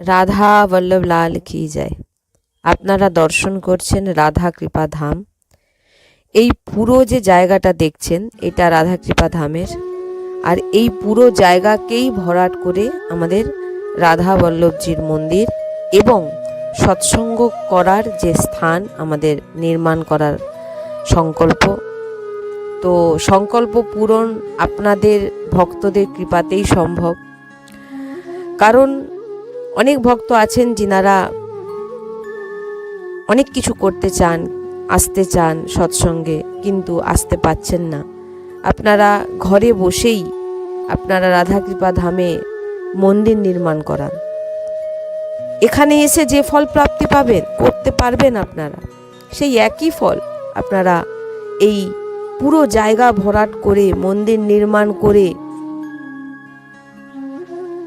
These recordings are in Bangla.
রাধা বল্লভ লাল কি যায়? আপনারা দর্শন করছেন রাধা কৃপা ধাম। এই পুরো যে জায়গাটা দেখছেন, এটা রাধা কৃপা ধামের। আর এই পুরো জায়গাকেই ভরাট করে আমাদের রাধা বল্লভজির মন্দির এবং সৎসঙ্গ করার যে স্থান, আমাদের নির্মাণ করার সংকল্প। তো সংকল্প পূরণ আপনাদের ভক্তদের কৃপাতেই সম্ভব। কারণ অনেক ভক্ত আছেন যিনারা অনেক কিছু করতে চান, আসতে চান সৎসঙ্গে, কিন্তু আসতে পাচ্ছেন না। আপনারা ঘরে বসেই আপনারা রাধাকৃপা ধামে মন্দির নির্মাণ করান। এখানে এসে যে ফল প্রাপ্তি পাবেন, করতে পারবেন আপনারা। সেই একই ফল আপনারা এই পুরো জায়গা ভরাট করে, মন্দির নির্মাণ করে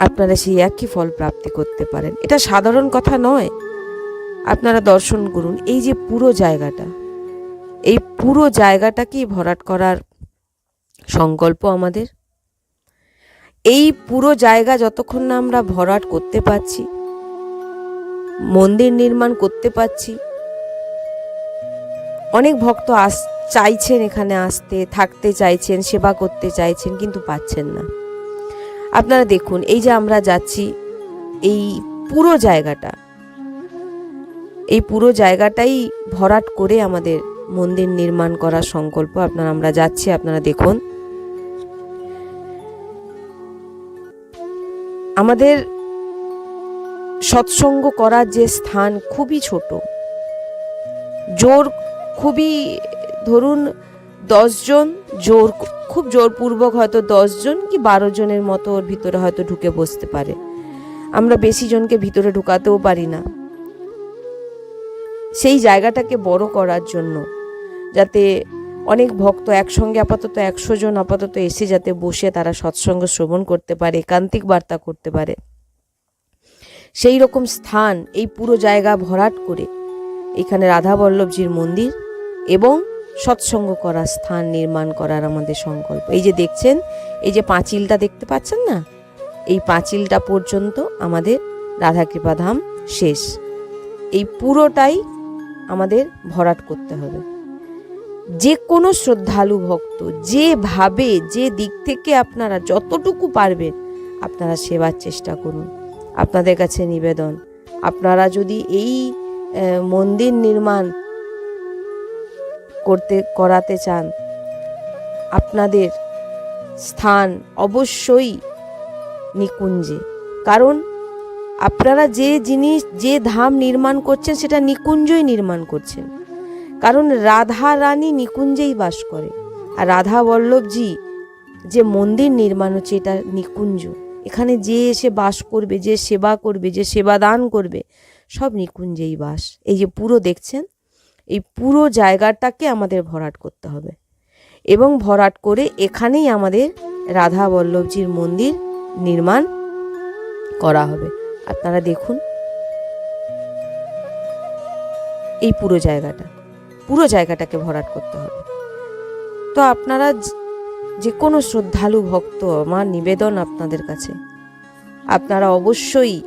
আপনারা সেই একই ফল প্রাপ্তি করতে পারেন। এটা সাধারণ কথা নয়। আপনারা দর্শন করুন। এই যে পুরো জায়গাটা, এই পুরো জায়গাটাকেই ভরাট করার সংকল্প আমাদের। এই পুরো জায়গা যতক্ষণ না আমরা ভরাট করতে পারছি, মন্দির নির্মাণ করতে পারছি, অনেক ভক্ত আস, চাইছেন এখানে আসতে, থাকতে চাইছেন, সেবা করতে চাইছেন, কিন্তু পাচ্ছেন না। আপনারা দেখুন, এই যে আমরা যাচ্ছি, এই পুরো জায়গাটা। এই পুরো জায়গাটাই ভরাট করে আমাদের মন্দির নির্মাণ করার সংকল্প আপনারা, আমরা যাচ্ছি, আপনারা দেখুন। আমাদের সৎসঙ্গ করার যে স্থান খুবই ছোট। জোর খুবই, ধরুন দশজন জোর, খুব জোরপূর্বক হয়তো দশজন কি বারো জনের মতো ওর ভিতরে হয়তো ঢুকে বসতে পারে। আমরা বেশি জনকে ভিতরে ঢুকাতেও পারি না। সেই জায়গাটাকে বড় করার জন্য যাতে অনেক ভক্ত একসঙ্গে আপাতত একশো জন আপাতত এসে যাতে বসে তারা সৎসঙ্গ শ্রবণ করতে পারে, একান্তিক বার্তা করতে পারে। সেই রকম স্থান, এই পুরো জায়গা ভরাট করে এখানে রাধা বল্লভজির মন্দির এবং সৎসঙ্গ করার স্থান নির্মাণ করার আমাদের সংকল্প। এই যে দেখছেন, এই যে পাঁচিলটা দেখতে পাচ্ছেন না? এই পাঁচিলটা পর্যন্ত আমাদের রাধাকৃপা ধাম শেষ। এই পুরোটাই আমাদের ভরাট করতে হবে। যে কোনো শ্রদ্ধালু ভক্ত যেভাবে যে দিক থেকে আপনারা যতটুকু পারবেন, আপনারা সেবার চেষ্টা করুন। আপনাদের কাছে নিবেদন। আপনারা যদি এই মন্দির নির্মাণ করতে, করাতে চান। আপনাদের স্থান অবশ্যই নিকুঞ্জে। কারণ আপনারা যে জিনিস, যে ধাম নির্মাণ করছেন, সেটা নিকুঞ্জই নির্মাণ করছেন। কারণ রাধা রানী নিকুঞ্জেই বাস করে। আর রাধা বল্লভজি যে মন্দির নির্মাণ হচ্ছে, এটা নিকুঞ্জ। এখানে যে এসে বাস করবে, যে সেবা করবে, যে সেবা দান করবে, সব নিকুঞ্জেই বাস। এই যে পুরো দেখছেন এই পুরো জায়গাটাকে আমাদের ভরাট করতে হবে। এবং ভরাট করে এখানেই আমাদের রাধা বল্লভজির মন্দির নির্মাণ করা হবে। আপনারা দেখুন। এই পুরো জায়গাটা, পুরো জায়গাটাকে ভরাট করতে হবে। তো আপনারা যে- কোনো শ্রদ্ধালু ভক্ত, আমার নিবেদন আপনাদের কাছে। আপনারা অবশ্যই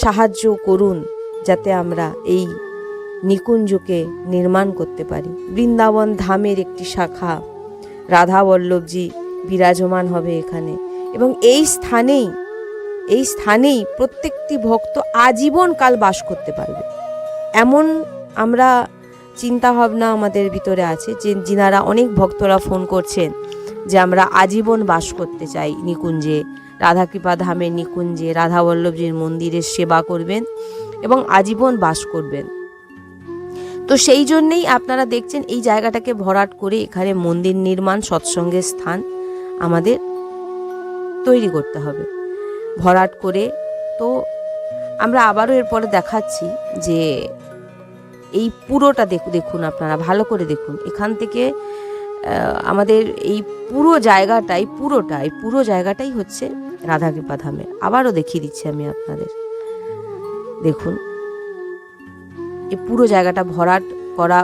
সাহায্য করুন যাতে আমরা এই নিকুঞ্জকে নির্মাণ করতে পারি। বৃন্দাবন ধামের একটি শাখা। রাধা বল্লভজি বিরাজমান হবে এখানে। এবং এই স্থানেই এই স্থানেই প্রত্যেকটি ভক্ত আজীবন কাল বাস করতে পারবে। এমন আমরা চিন্তা ভাবনা আমাদের ভিতরে আছে যে, যিনারা অনেক ভক্তরা ফোন করছেন যে, আমরা আজীবন বাস করতে চাই নিকুঞ্জে। রাধাকৃপা ধামের নিকুঞ্জে রাধা বল্লভজির মন্দিরের সেবা করবেন এবং আজীবন বাস করবেন। তো সেই জন্যেই আপনারা দেখছেন এই জায়গাটাকে ভরাট করে এখানে মন্দির নির্মাণ, সৎসঙ্গের স্থান আমাদের তৈরি করতে হবে। ভরাট করে তো আমরা আবারও এরপরে দেখাচ্ছি যে এই পুরোটা দেখু, দেখুন আপনারা, ভালো করে দেখুন। এখান থেকে আমাদের এই পুরো জায়গাটাই পুরোটাই পুরো জায়গাটাই হচ্ছে রাধাকৃপা ধামের আবারও দেখিয়ে দিচ্ছি আমি আপনাদের। দেখুন। এই পুরো জায়গাটা ভরাট করা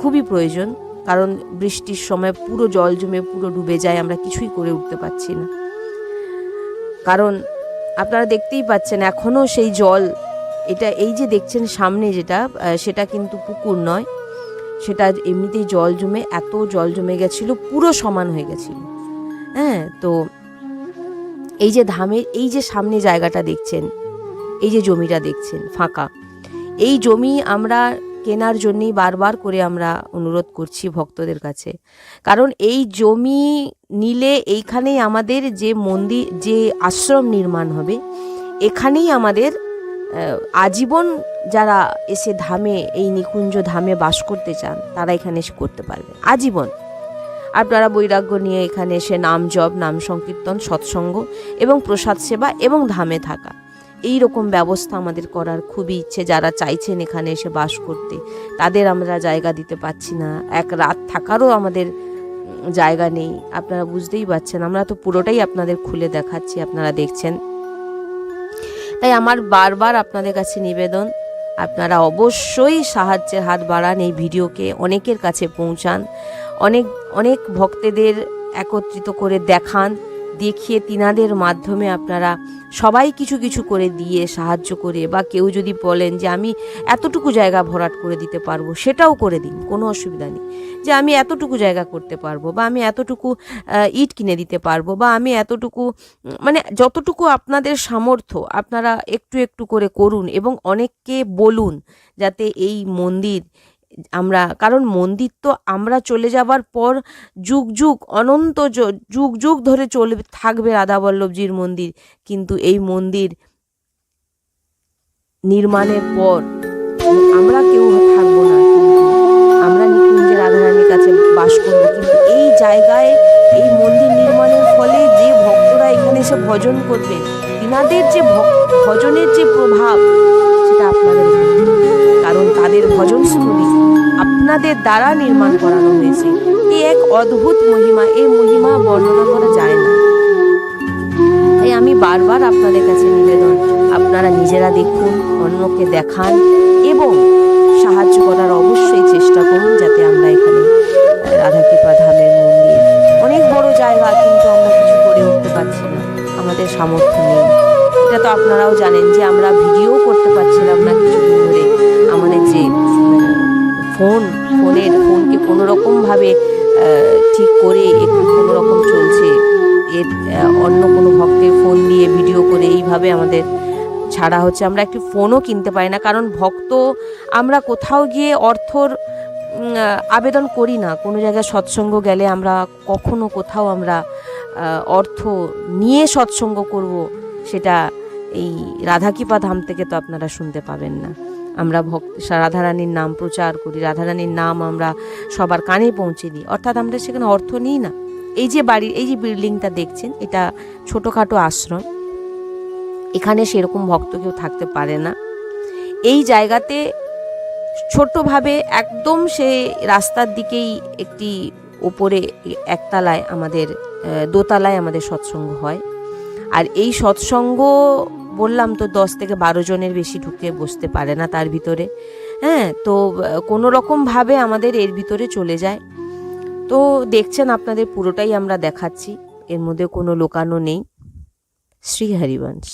খুবই প্রয়োজন, কারণ বৃষ্টির সময় পুরো জল জমে পুরো ডুবে যায়, আমরা কিছুই করে উঠতে পারছি না। কারণ আপনারা দেখতেই পাচ্ছেন এখনও সেই জল, এটা এই যে দেখছেন সামনে যেটা সেটা কিন্তু পুকুর নয়। সেটা এমনিতেই জল জমে, এত জল জমে গেছিল, পুরো সমান হয়ে গেছিল। হ্যাঁ তো এই যে ধামের এই যে সামনে জায়গাটা দেখছেন, এই যে জমিটা দেখছেন, ফাঁকা এই জমি আমরা কেনার জন্যই বারবার করে আমরা অনুরোধ করছি ভক্তদের কাছে। কারণ এই জমি নিলে এইখানেই আমাদের যে মন্দির, যে আশ্রম নির্মাণ হবে, এখানেই আমাদের আজীবন যারা এসে ধামে, এই নিকুঞ্জ ধামে বাস করতে চান, তারা এখানে এসে করতে পারবে। আজীবন। আপনারা বৈরাগ্য নিয়ে এখানে এসে নাম জপ, নাম সংকীর্তন, সৎসঙ্গ এবং প্রসাদ সেবা এবং ধামে থাকা। এই রকম ব্যবস্থা আমাদের করার খুবই ইচ্ছে। যারা চাইছেন এখানে এসে বাস করতে, তাদের আমরা জায়গা দিতে পারছি না। এক রাত থাকারও আমাদের জায়গা নেই। আপনারা বুঝতেই পারছেন, আমরা তো পুরোটাই আপনাদের খুলে দেখাচ্ছি, আপনারা দেখছেন। তাই আমার বারবার আপনাদের কাছে নিবেদন, আপনারা অবশ্যই সাহায্যের হাত বাড়ান এই ভিডিওকে, অনেকের কাছে পৌঁছান, অনেক অনেক ভক্তদের একত্রিত করে দেখান। দেখিয়ে তিনাদের মাধ্যমে আপনারা সবাই কিছু কিছু করে দিয়ে সাহায্য করে বা কেউ যদি বলেন যে আমি এতটুকু জায়গা ভরাট করে দিতে পারব, সেটাও করে দিন, কোনো অসুবিধা নেই। যে আমি এতটুকু জায়গা করতে পারব বা আমি এতটুকু ইট কিনে দিতে পারব বা আমি এতটুকু মানে যতটুকু আপনাদের সামর্থ্য, আপনারা একটু একটু করে করুন এবং অনেককে বলুন যাতে এই মন্দির আমরা, কারণ মন্দির তো আমরা চলে যাবার পর যুগ যুগ, অনন্ত যুগ যুগ ধরে চলবে, থাকবে রাধাবল্লভজির মন্দির কিন্তু এই মন্দির নির্মাণের পর আমরা কেউ থাকব না আমরা নিকুঞ্জের রাধারানীর কাছে বাস করব কিন্তু এই জায়গায়, এই মন্দির নির্মাণের ফলে যে ভক্তরা এখানে এসে ভজন করবে, তিনাদের যে ভজনের যে প্রভাব, সেটা আপনাদের। কারণ তাদের ভজনস্থলী আপনাদের দ্বারা নির্মাণ করানো হয়েছে। এই এক অদ্ভুত মহিমা এই মহিমা বর্ণনা করা যায় না। তাই আমি বারবার আপনাদের কাছে নিবেদন, আপনারা নিজেরা দেখুন, অন্যকে দেখান এবং সাহায্য করার অবশ্যই চেষ্টা করুন যাতে আমরা এখানে রাধাকৃপা ধামের মন্দির, অনেক বড় জায়গা কিন্তু আমরা কিছু করে উঠতে পারছি না। আমাদের সামর্থ্য নেই। এটা তো আপনারাও জানেন যে আমরা ভিডিও করতে পারছিলাম না কিছুদিন ধরে। যে ফোন, ফোনের, ফোনকে কোনো রকমভাবে ঠিক করে একটু কোনো রকম চলছে। এর অন্য কোনো ভক্তের ফোন দিয়ে ভিডিও করে এইভাবে আমাদের ছাড়া হচ্ছে। আমরা একটি ফোনও কিনতে পারি না, কারণ ভক্ত আমরা কোথাও গিয়ে অর্থর আবেদন করি না। কোনো জায়গায় সৎসঙ্গ গেলে আমরা কখনো কোথাও আমরা অর্থ নিয়ে সৎসঙ্গ করব, সেটা এই রাধাকিপা ধাম থেকে তো আপনারা শুনতে পাবেন না। আমরা ভক্ত রাধারানীর নাম প্রচার করি, রাধারানীর নাম আমরা সবার কানে পৌঁছে দিই। অর্থাৎ আমরা সেখানে অর্থ নিই না। এই যে বাড়ির এই যে বিল্ডিংটা দেখছেন, এটা ছোটোখাটো আশ্রম এখানে সেরকম ভক্ত কেউ থাকতে পারে না। এই জায়গাতে ছোট্টভাবে একদম সে রাস্তার দিকেই একটি ওপরে একতলায় আমাদের দোতলায় আমাদের সৎসঙ্গ হয়। আর এই সৎসঙ্গ বললাম তো দশ থেকে বারো জনের বেশি ঢুকে বসতে পারে না তার ভিতরে। হ্যাঁ তো কোনো রকমভাবে আমাদের এর ভিতরে চলে যায়। তো দেখছেন আপনাদের পুরোটাই আমরা দেখাচ্ছি। এর মধ্যে কোনো লোকানো নেই। শ্রী হরিবংশ।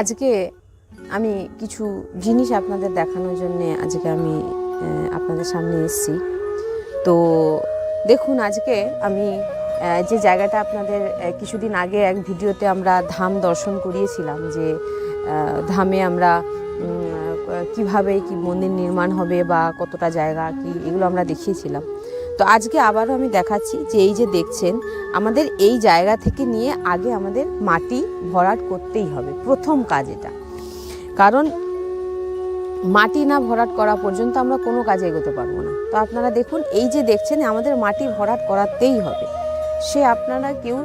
আজকে আমি কিছু জিনিস আপনাদের দেখানোর জন্য আজকে আমি আপনাদের সামনে এসেছি। তো দেখুন, আজকে আমি যে জায়গাটা আপনাদের কিছুদিন আগে এক ভিডিওতে আমরা ধাম দর্শন করিয়েছিলাম যে ধামে আমরা কীভাবে কি মন্দির নির্মাণ হবে বা কতটা জায়গা কি, এগুলো আমরা দেখিয়েছিলাম। তো আজকে আবারও আমি দেখাচ্ছি যে এই যে দেখছেন, আমাদের এই জায়গা থেকে নিয়ে আগে আমাদের মাটি ভরাট করতেই হবে, প্রথম কাজ এটা। কারণ মাটি না ভরাট করা পর্যন্ত আমরা কোনো কাজে এগোতে পারব না। তো আপনারা দেখুন, এই যে দেখছেন, আমাদের মাটি ভরাট করাতেই হবে। সে আপনারা কেউ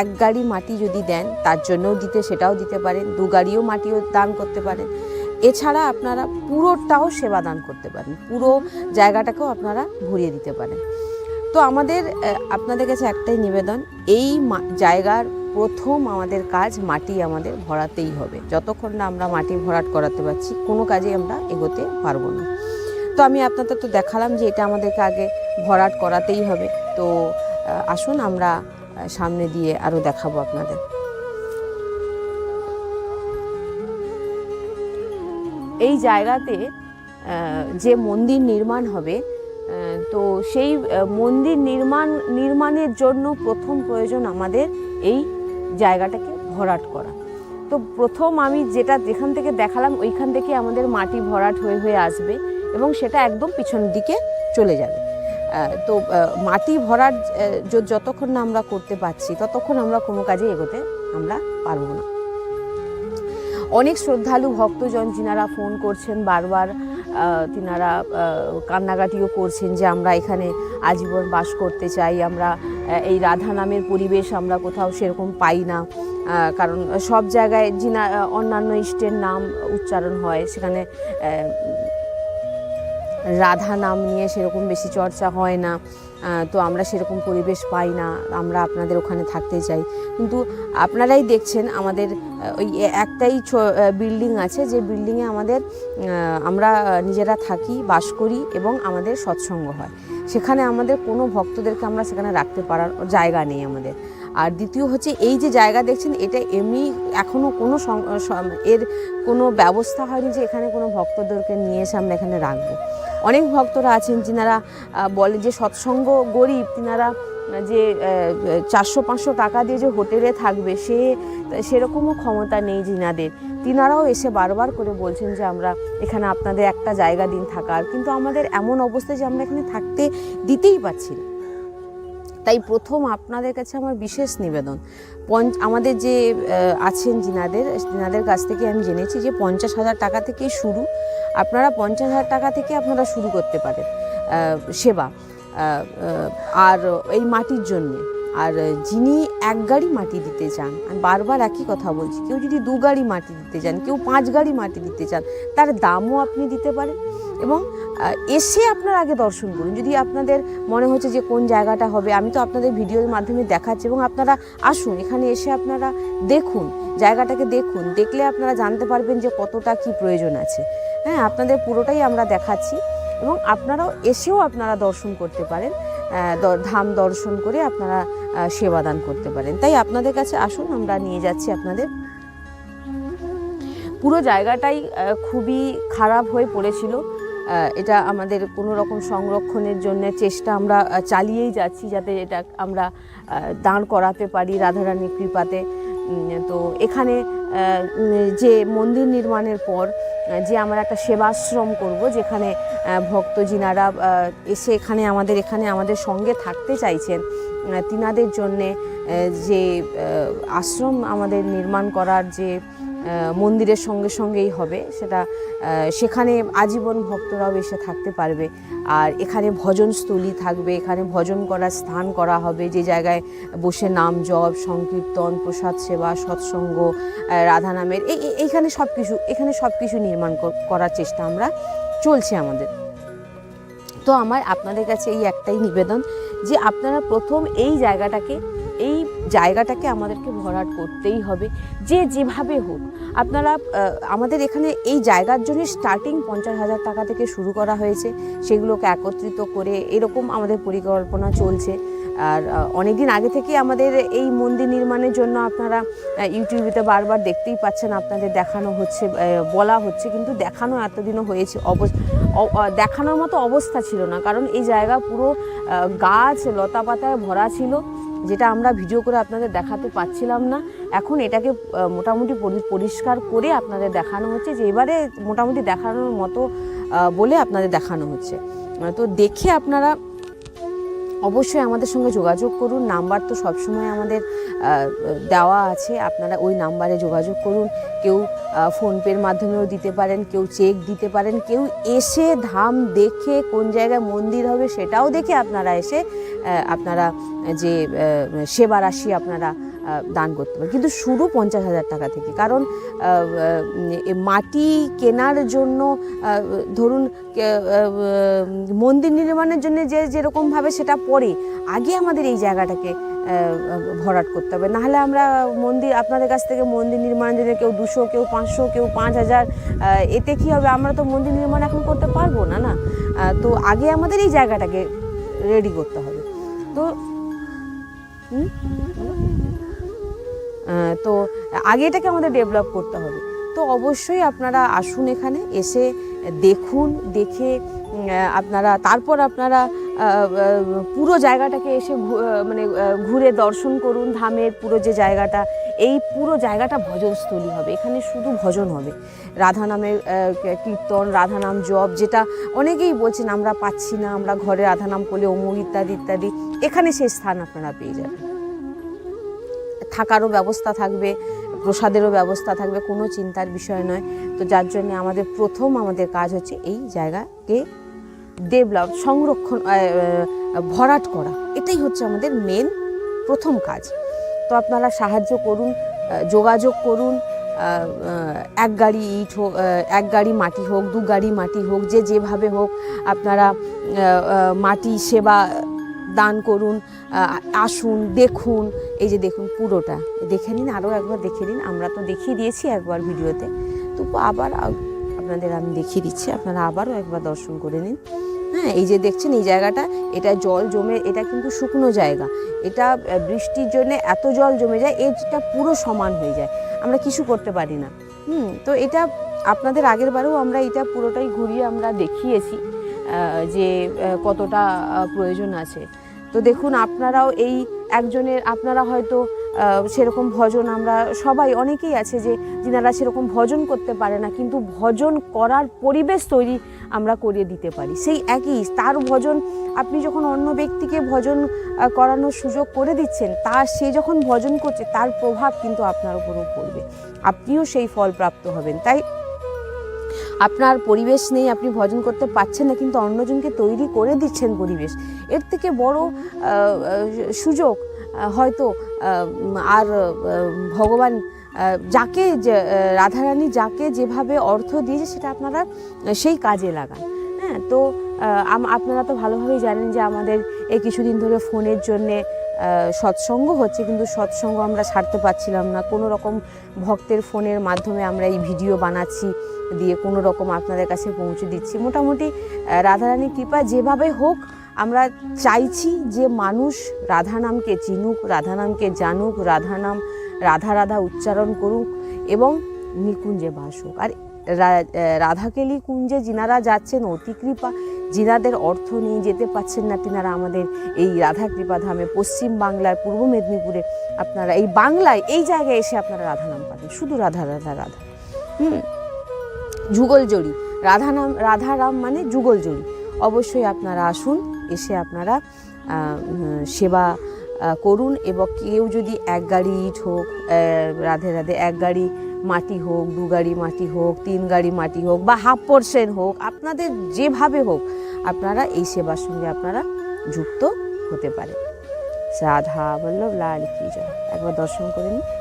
এক গাড়ি মাটি যদি দেন, তার জন্যও দিতে, সেটাও দিতে পারেন। দু গাড়িও মাটিও দান করতে পারেন। এছাড়া আপনারা পুরোটাও সেবা দান করতে পারেন। পুরো জায়গাটাকেও আপনারা ভরিয়ে দিতে পারেন। তো আমাদের আপনাদের কাছে একটাই নিবেদন, এই জায়গার প্রথম আমাদের কাজ মাটি আমাদের ভরাতেই হবে। যতক্ষণ না আমরা মাটি ভরাট করাতে পারছি, কোনো কাজে আমরা এগোতে পারব না। তো আমি আপনাদের তো দেখালাম যে এটা আমাদেরকে আগে ভরাট করাতেই হবে। তো আসুন আমরা সামনে দিয়ে আরও দেখাবো আপনাদের। এই জায়গাতে যে মন্দির নির্মাণ হবে তো সেই মন্দির নির্মাণ, নির্মাণের জন্য প্রথম প্রয়োজন আমাদের এই জায়গাটাকে ভরাট করা। তো প্রথম আমি যেটা যেখান থেকে দেখালাম, ওইখান থেকে আমাদের মাটি ভরাট হয়ে হয়ে আসবে এবং সেটা একদম পিছন দিকে চলে যাবে। তো মাটি ভরাট যতক্ষণ না আমরা করতে পারছি, ততক্ষণ আমরা কোনো কাজে এগোতে আমরা পারব না। অনেক শ্রদ্ধালু ভক্তজন যিনারা ফোন করছেন বারবার তিনারা কান্নাকাটিও করছেন যে আমরা এখানে আজীবন বাস করতে চাই, আমরা এই রাধা নামের পরিবেশ আমরা কোথাও সেরকম পাই না। কারণ সব জায়গায় যিনা অন্যান্য ইষ্টের নাম উচ্চারণ হয়, সেখানে রাধা নাম নিয়ে সেরকম বেশি চর্চা হয় না। তো আমরা সেরকম পরিবেশ পাই না, আমরা আপনাদের ওখানে থাকতে চাই। কিন্তু আপনারাই দেখছেন আমাদের ওই একটাই বিল্ডিং আছে, যে বিল্ডিংয়ে আমাদের আমরা নিজেরা থাকি, বাস করি এবং আমাদের সৎসঙ্গ হয়। সেখানে আমাদের কোনো ভক্তদেরকে আমরা সেখানে রাখতে পারার জায়গা নেই আমাদের। আর দ্বিতীয় হচ্ছে, এই যে জায়গা দেখছেন, এটা এমনি এখনও কোনো এর কোনো ব্যবস্থা হয়নি যে এখানে কোনো ভক্তদেরকে নিয়ে এসে আমরা এখানে রাখব। অনেক ভক্তরা আছেন যিনারা বলে যে সৎসঙ্গ গরিব, তিনারা যে চারশো পাঁচশো টাকা দিয়ে যে হোটেলে থাকবে, সে, সেরকমও ক্ষমতা নেই জিনাদের তিনারাও এসে বারবার করে বলছেন যে আমরা এখানে আপনাদের একটা জায়গা দিন থাকার। কিন্তু আমাদের এমন অবস্থা যে আমরা এখানে থাকতে দিতেই পারছি না। তাই প্রথম আপনাদের কাছে আমার বিশেষ নিবেদন পঞ্চ আমাদের যে আছেন যিনাদের যিনাদের কাছ থেকে আমি জেনেছি যে পঞ্চাশ হাজার টাকা থেকেই শুরু। আপনারা পঞ্চাশ হাজার টাকা থেকে আপনারা শুরু করতে পারেন সেবা আর এই মাটির জন্যে। আর যিনি এক গাড়ি মাটি দিতে চান, আমি বারবার একই কথা বলছি, কেউ যদি দু গাড়ি মাটি দিতে চান, কেউ পাঁচ গাড়ি মাটি দিতে চান, তার দামও আপনি দিতে পারেন। এবং এসে আপনারা আগে দর্শন করুন। যদি আপনাদের মনে হচ্ছে যে কোন জায়গাটা হবে, আমি তো আপনাদের ভিডিওর মাধ্যমে দেখাচ্ছি এবং আপনারা আসুন, এখানে এসে আপনারা দেখুন, জায়গাটাকে দেখুন, দেখলে আপনারা জানতে পারবেন যে কতটা কি প্রয়োজন আছে। হ্যাঁ আপনাদের পুরোটাই আমরা দেখাচ্ছি এবং আপনারাও এসেও আপনারা দর্শন করতে পারেন ধাম দর্শন করে আপনারা সেবাদান করতে পারেন। তাই আপনাদের কাছে আসুন, আমরা নিয়ে যাচ্ছি আপনাদের। পুরো জায়গাটাই খুবই খারাপ হয়ে পড়েছিল। এটা আমাদের কোনো রকম সংরক্ষণের জন্য চেষ্টা আমরা চালিয়েই যাচ্ছি যাতে এটা আমরা দাঁড় করাতে পারি রাধারানীর কৃপাতে। তো এখানে যে মন্দির নির্মাণের পর যে আমরা একটা সেবাশ্রম করব যেখানে ভক্ত যিনারা এসে এখানে আমাদের এখানে আমাদের সঙ্গে থাকতে চাইছেন তিনাদের জন্যে যে আশ্রম আমাদের নির্মাণ করার যে মন্দিরের সঙ্গে সঙ্গেই হবে। সেটা সেখানে আজীবন ভক্তরাও এসে থাকতে পারবে। আর এখানে ভজনস্থলী থাকবে, এখানে ভজন করার স্থান করা হবে। যে জায়গায় বসে নাম জপ, সংকীর্তন, প্রসাদ সেবা, সৎসঙ্গ রাধা নামের, এই, এই- এইখানে সব কিছু এখানে সব কিছু নির্মাণ করার চেষ্টা আমরা চলছে আমাদের। তো আমার আপনাদের কাছে এই একটাই নিবেদন যে আপনারা প্রথম এই জায়গাটাকে, এই জায়গাটাকে আমাদেরকে ভরাট করতেই হবে, যে যেভাবে হোক। আপনারা আমাদের এখানে এই জায়গার জন্য স্টার্টিং পঞ্চাশ হাজার টাকা থেকে শুরু করা হয়েছে। সেগুলোকে একত্রিত করে এরকম আমাদের পরিকল্পনা চলছে। আর অনেক দিন আগে থেকে আমাদের এই মন্দির নির্মাণের জন্য আপনারা ইউটিউবেতে বারবার দেখতেই পাচ্ছেন, আপনাদের দেখানো হচ্ছে বলা হচ্ছে, কিন্তু দেখানো এতদিনও হয়েছে দেখানোর মতো অবস্থা ছিল না। কারণ এই জায়গা পুরো গাছ লতা পাতায় ভরা ছিল। যেটা আমরা ভিডিও করে আপনাদের দেখাতে পাচ্ছিলাম না। এখন এটাকে মোটামুটি পরি- পরিষ্কার করে আপনাদের দেখানো হচ্ছে যে এবারে মোটামুটি দেখানোর মতো বলে আপনাদের দেখানো হচ্ছে। তো দেখে আপনারা অবশ্যই আমাদের সঙ্গে যোগাযোগ করুন। নাম্বার তো সবসময় আমাদের দেওয়া আছে। আপনারা ওই নাম্বারে যোগাযোগ করুন। কেউ ফোনপের মাধ্যমেও দিতে পারেন, কেউ চেক দিতে পারেন। কেউ এসে ধাম দেখে কোন জায়গায় মন্দির হবে সেটাও দেখে আপনারা এসে আপনারা যে সেবা রাশি আপনারা দান করতে পারেন কিন্তু শুরু পঞ্চাশ হাজার টাকা থেকে। কারণ মাটি কেনার জন্য ধরুন মন্দির নির্মাণের জন্য যে যেরকমভাবে সেটা পড়ে, আগে আমাদের এই জায়গাটাকে ভরাট করতে হবে। নাহলে আমরা মন্দির, আপনাদের কাছ থেকে মন্দির নির্মাণের জন্য কেউ দুশো, কেউ পাঁচশো, কেউ পাঁচ হাজার এতে কী হবে? আমরা তো মন্দির নির্মাণ এখন করতে পারব না না? তো আগে আমাদের এই জায়গাটাকে রেডি করতে হবে। তো, হুম? তো আগে এটাকে আমাদের ডেভেলপ করতে হবে। তো অবশ্যই আপনারা আসুন এখানে, এসে দেখুন, দেখে আপনারা, তারপর আপনারা পুরো জায়গাটাকে এসে মানে ঘুরে দর্শন করুন, ধামের পুরো যে জায়গাটা, এই পুরো জায়গাটা ভজনস্থলী হবে। এখানে শুধু ভজন হবে। রাধা নামের কীর্তন, রাধা নাম জপ, যেটা অনেকেই বলছেন, আমরা পাচ্ছি না, আমরা ঘরে রাধা নাম করলে অমুক ইত্যাদি ইত্যাদি। এখানে সেই স্থান আপনারা পেয়ে যাবেন। থাকারও ব্যবস্থা থাকবে, প্রসাদেরও ব্যবস্থা থাকবে, কোনো চিন্তার বিষয় নয়। তো যার জন্য আমাদের প্রথম আমাদের কাজ হচ্ছে এই জায়গাকে ডেভেলপ সংরক্ষণ ভরাট করা। এটাই হচ্ছে আমাদের মেন প্রথম কাজ। তো আপনারা সাহায্য করুন যোগাযোগ করুন এক গাড়ি ইট হোক এক গাড়ি মাটি হোক, দু গাড়ি মাটি হোক, যে যেভাবে হোক, আপনারা মাটি সেবা দান করুন আসুন, দেখুন। এই যে দেখুন পুরোটা। দেখে নিন, আরও একবার দেখে নিন। আমরা তো দেখিয়ে দিয়েছি একবার ভিডিওতে। তবু আবার আপনাদের আমি দেখিয়ে দিচ্ছি। আপনারা আবারও একবার দর্শন করে নিন। হ্যাঁ এই যে দেখছেন, এই জায়গাটা, এটা জল জমে, এটা কিন্তু শুকনো জায়গা। এটা বৃষ্টির জন্য এত জল জমে যায়, এটা পুরো সমান হয়ে যায়। আমরা কিছু করতে পারি না। হুম, তো এটা আপনাদের আগের বারেও আমরা এটা পুরোটাই ঘুরিয়ে আমরা দেখিয়েছি। যে কতটা প্রয়োজন আছে। তো দেখুন, আপনারাও এই একজনের, আপনারা হয়তো সেরকম ভজন আমরা সবাই, অনেকেই আছে যে, যিনারা সেরকম ভজন করতে পারে না, কিন্তু ভজন করার পরিবেশ তৈরি আমরা করিয়ে দিতে পারি। সেই একই, তার ভজন, আপনি যখন অন্য ব্যক্তিকে ভজন করানোর সুযোগ করে দিচ্ছেন তার সে যখন ভজন করছে, তার প্রভাব কিন্তু আপনার উপরও পড়বে। আপনিও সেই ফল প্রাপ্ত হবেন। তাই আপনার পরিবেশ নেই আপনি ভজন করতে পারছেন না, কিন্তু অন্যজনকে তৈরি করে দিচ্ছেন পরিবেশ। এর থেকে বড় সুযোগ হয়তো আর ভগবান যাকে রাধারানী যাকে যেভাবে অর্থ দিয়েছে, সেটা আপনারা সেই কাজে লাগান। হ্যাঁ তো আপনারা তো ভালোভাবেই জানেন যে আমাদের এই কিছুদিন ধরে ফোনের জন্যে সৎসঙ্গ হচ্ছে, কিন্তু সৎসঙ্গ আমরা ছাড়তে পারছিলাম না। কোনো রকম ভক্তের ফোনের মাধ্যমে আমরা এই ভিডিও বানাচ্ছি, দিয়ে কোনো রকম আপনাদের কাছে পৌঁছে দিচ্ছি। মোটামুটি রাধারানীর কৃপা যেভাবে হোক, আমরা চাইছি যে মানুষ রাধা নামকে চিনুক, রাধা নামকে জানুক, রাধা নাম, রাধা রাধা উচ্চারণ করুক এবং নিকুঞ্জে বাস হোক। আর রাধাকেলি কুঞ্জে যিনারা যাচ্ছেন অতি কৃপা যিনাদের অর্থ নিয়ে যেতে পাচ্ছেন না তিনারা আমাদের এই রাধা কৃপা ধামে পশ্চিম বাংলার পূর্ব মেদিনীপুরে। আপনারা এই বাংলায়, এই জায়গায় এসে আপনারা রাধা নাম পাবেন। শুধু রাধা রাধা রাধা। হুম? যুগল জড়ি রাধা নাম রাধা রাম মানে যুগল জড়ি অবশ্যই আপনারা আসুন, এসে আপনারা সেবা করুন এবং কেউ যদি এক গাড়ি ইট হোক রাধে রাধে, এক গাড়ি মাটি হোক, দু গাড়ি মাটি হোক, তিন গাড়ি মাটি হোক বা হাফ পার্সেন্ট হোক, আপনাদের যেভাবে হোক, আপনারা এই সেবার সঙ্গে আপনারা যুক্ত হতে পারে রাধা বল্লভ লাল কি জয়। একবার দর্শন করে নিন।